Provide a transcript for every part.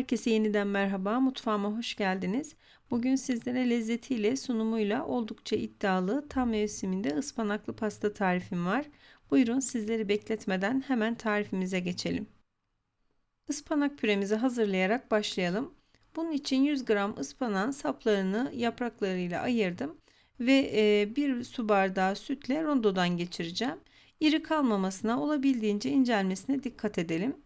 Herkese yeniden merhaba, mutfağıma hoş geldiniz. Bugün sizlere lezzetiyle, sunumuyla oldukça iddialı tam mevsiminde ıspanaklı pasta tarifim var. Buyurun sizleri bekletmeden hemen tarifimize geçelim. Ispanak püremizi hazırlayarak başlayalım. Bunun için 100 gram ıspanağın saplarını yapraklarıyla ayırdım ve e, bir su bardağı sütle rondodan geçireceğim. İri kalmamasına, olabildiğince incelmesine dikkat edelim.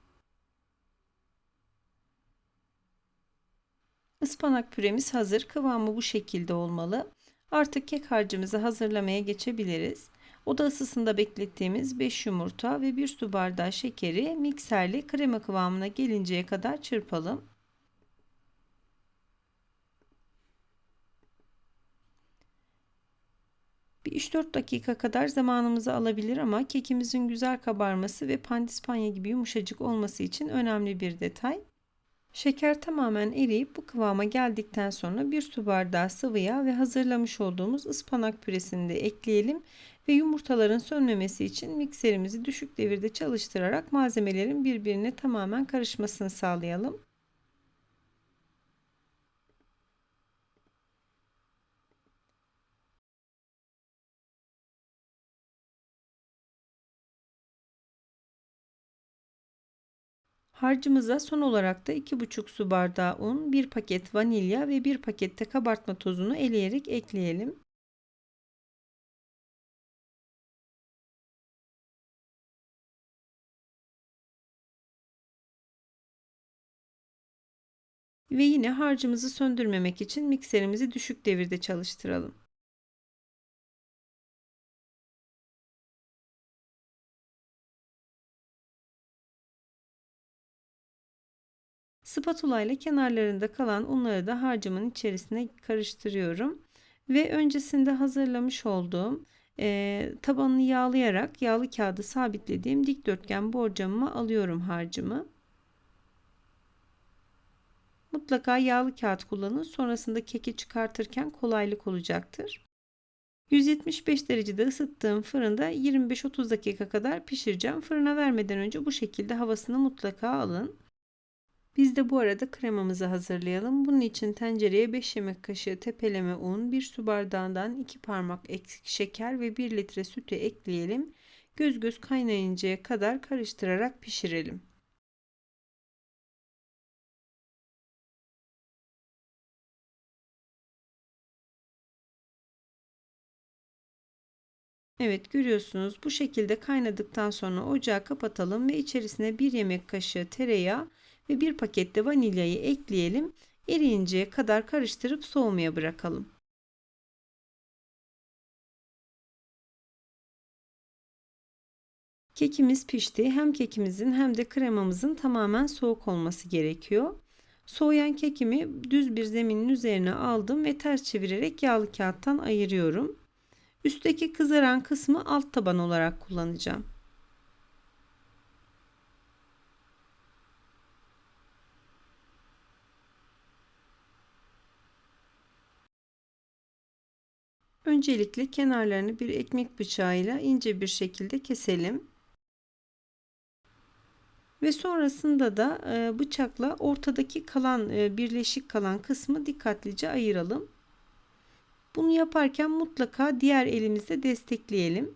Ispanak püremiz hazır. Kıvamı bu şekilde olmalı. Artık kek harcımızı hazırlamaya geçebiliriz. Oda ısısında beklettiğimiz 5 yumurta ve 1 su bardağı şekeri mikserle krema kıvamına gelinceye kadar çırpalım. Bir 3-4 dakika kadar zamanımızı alabilir ama kekimizin güzel kabarması ve pandispanya gibi yumuşacık olması için önemli bir detay. Şeker tamamen eriyip bu kıvama geldikten sonra bir su bardağı sıvı yağ ve hazırlamış olduğumuz ıspanak püresini de ekleyelim ve yumurtaların sönmemesi için mikserimizi düşük devirde çalıştırarak malzemelerin birbirine tamamen karışmasını sağlayalım. Harcımıza son olarak da 2,5 su bardağı un, 1 paket vanilya ve 1 pakette kabartma tozunu eleyerek ekleyelim. Ve yine harcımızı söndürmemek için mikserimizi düşük devirde çalıştıralım. Spatula ile kenarlarında kalan unları da harcımın içerisine karıştırıyorum. Ve öncesinde hazırlamış olduğum e, tabanını yağlayarak yağlı kağıdı sabitlediğim dikdörtgen borcamıma alıyorum harcımı. Mutlaka yağlı kağıt kullanın. Sonrasında keki çıkartırken kolaylık olacaktır. 175 derecede ısıttığım fırında 25-30 dakika kadar pişireceğim. Fırına vermeden önce bu şekilde havasını mutlaka alın. Biz de bu arada kremamızı hazırlayalım. Bunun için tencereye 5 yemek kaşığı tepeleme un, 1 su bardağından 2 parmak eksik şeker ve 1 litre sütü ekleyelim. Göz göz kaynayıncaya kadar karıştırarak pişirelim. Evet görüyorsunuz bu şekilde kaynadıktan sonra ocağı kapatalım ve içerisine 1 yemek kaşığı tereyağı ve bir pakette vanilyayı ekleyelim. Eriyinceye kadar karıştırıp soğumaya bırakalım. Kekimiz pişti. Hem kekimizin hem de kremamızın tamamen soğuk olması gerekiyor. Soğuyan kekimi düz bir zeminin üzerine aldım ve ters çevirerek yağlı kağıttan ayırıyorum. Üstteki kızaran kısmı alt taban olarak kullanacağım. Öncelikle kenarlarını bir ekmek bıçağıyla ince bir şekilde keselim. Ve sonrasında da e, bıçakla ortadaki kalan e, birleşik kalan kısmı dikkatlice ayıralım. Bunu yaparken mutlaka diğer elimizle destekleyelim.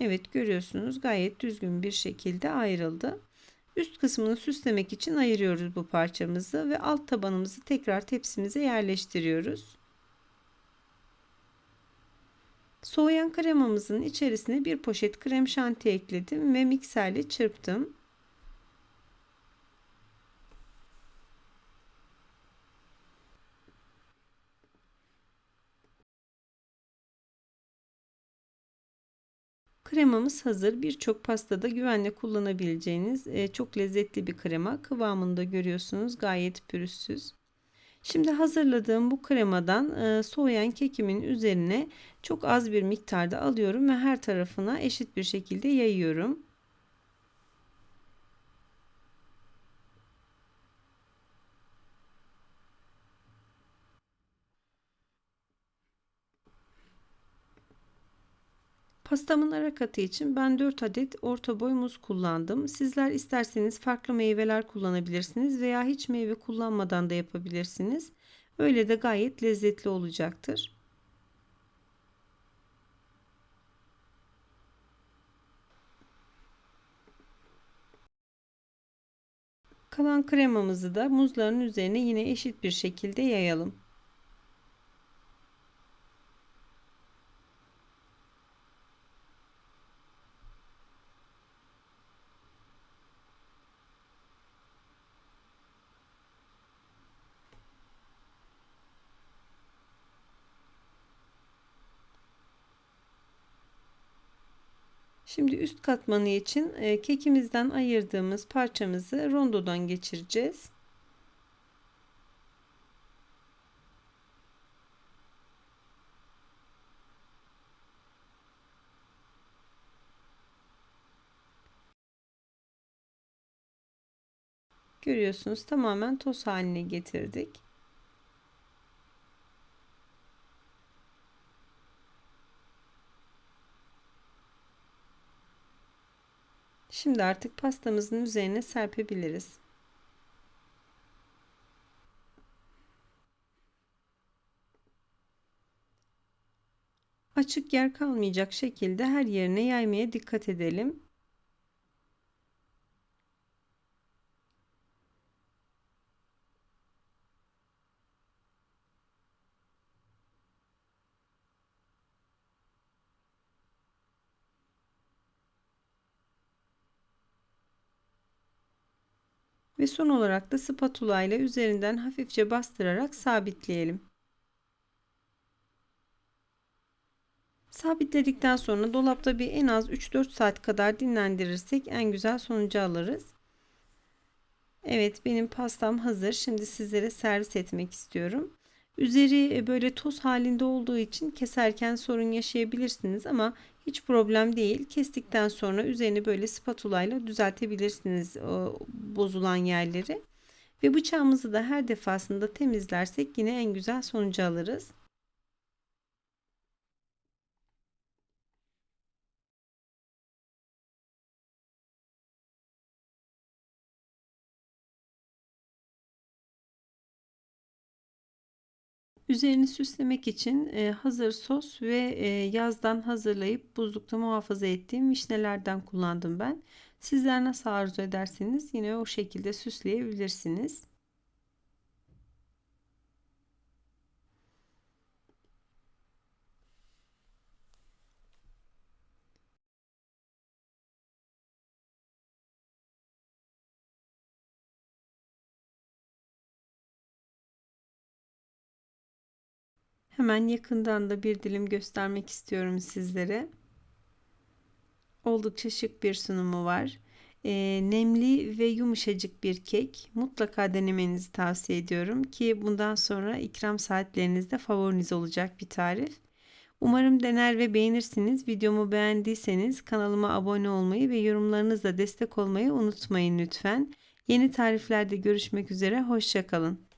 Evet görüyorsunuz gayet düzgün bir şekilde ayrıldı. Üst kısmını süslemek için ayırıyoruz bu parçamızı ve alt tabanımızı tekrar tepsimize yerleştiriyoruz. Soğuyan kremamızın içerisine bir poşet krem şanti ekledim ve mikserle çırptım. Kremamız hazır. Birçok pastada güvenle kullanabileceğiniz e, çok lezzetli bir krema. Kıvamını görüyorsunuz. Gayet pürüzsüz. Şimdi hazırladığım bu kremadan e, soğuyan kekimin üzerine çok az bir miktarda alıyorum ve her tarafına eşit bir şekilde yayıyorum. Pastamın ara katı için ben 4 adet orta boy muz kullandım. Sizler isterseniz farklı meyveler kullanabilirsiniz veya hiç meyve kullanmadan da yapabilirsiniz. Öyle de gayet lezzetli olacaktır. Kalan kremamızı da muzların üzerine yine eşit bir şekilde yayalım. Şimdi üst katmanı için e, kekimizden ayırdığımız parçamızı rondodan geçireceğiz. Görüyorsunuz tamamen toz haline getirdik. Şimdi artık pastamızın üzerine serpebiliriz. Açık yer kalmayacak şekilde her yerine yaymaya dikkat edelim. Ve son olarak da spatula ile üzerinden hafifçe bastırarak sabitleyelim. Sabitledikten sonra dolapta bir en az 3-4 saat kadar dinlendirirsek en güzel sonucu alırız. Evet benim pastam hazır. Şimdi sizlere servis etmek istiyorum. Üzeri e, böyle toz halinde olduğu için keserken sorun yaşayabilirsiniz ama hiç problem değil. Kestikten sonra üzerini böyle spatula ile düzeltebilirsiniz bozulan yerleri. Ve bıçağımızı da her defasında temizlersek yine en güzel sonucu alırız. Üzerini süslemek için e, hazır sos ve e, yazdan hazırlayıp buzlukta muhafaza ettiğim vişnelerden kullandım ben. Sizler nasıl arzu ederseniz yine o şekilde süsleyebilirsiniz. Hemen yakından da bir dilim göstermek istiyorum sizlere. Oldukça şık bir sunumu var. E, nemli ve yumuşacık bir kek. Mutlaka denemenizi tavsiye ediyorum ki bundan sonra ikram saatlerinizde favoriniz olacak bir tarif. Umarım dener ve beğenirsiniz. Videomu beğendiyseniz kanalıma abone olmayı ve yorumlarınızla destek olmayı unutmayın lütfen. Yeni tariflerde görüşmek üzere. Hoşçakalın.